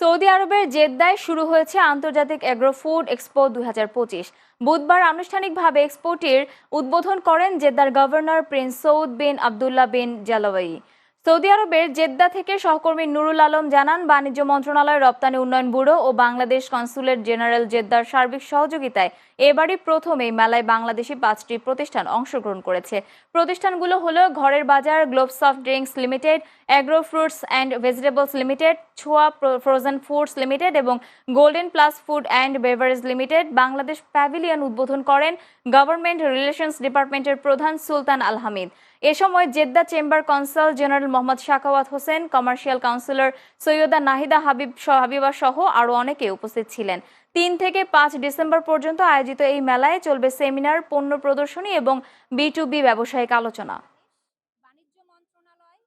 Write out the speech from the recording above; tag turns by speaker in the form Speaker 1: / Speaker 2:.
Speaker 1: Saudi আরবের জেদ্দায় শুরু হয়েছে আন্তর্জাতিক অ্যাগ্রো ফুড এক্সপো দু হাজার পঁচিশ। বুধবার আনুষ্ঠানিকভাবে এক্সপোটির উদ্বোধন করেন জেদ্দার governor prince Saud bin Abdullah bin Jalawi. Saudi আরবের জেদ্দা থেকে সহকর্মী নুরুল আলম জানান, বাণিজ্য মন্ত্রণালয় রপ্তানি উন্নয়ন ব্যুরো ও বাংলাদেশ কনসুলেট জেনারেল জেদ্দার সার্বিক সহযোগিতায় এবারই প্রথম এই মেলায় বাংলাদেশি পাঁচটি প্রতিষ্ঠান অংশগ্রহণ করেছে। প্রতিষ্ঠানগুলো হলো Ghorer Bazar globe soft drinks limited, agro fruits and vegetables limited, Chhoa frozen foods limited এবং golden plus food and beverage limited. Bangladesh pavilion উদ্বোধন করেন গভর্নমেন্ট রিলেশনস ডিপার্টমেন্টের প্রধান সুলতান আল হামিদ। এ সময় Jeddah chamber consul general Mohammad Shakawat Hossain, commercial councillor Syeda Nahida Habib Habiba সহ আরও অনেকে উপস্থিত ছিলেন। তিন থেকে পাঁচ ডিসেম্বর পর্যন্ত আয়োজিত এই মেলায় চলবে সেমিনার, পণ্য প্রদর্শনী এবং বি টু বি ব্যবসায়িক আলোচনা। বাণিজ্য মন্ত্রণালয়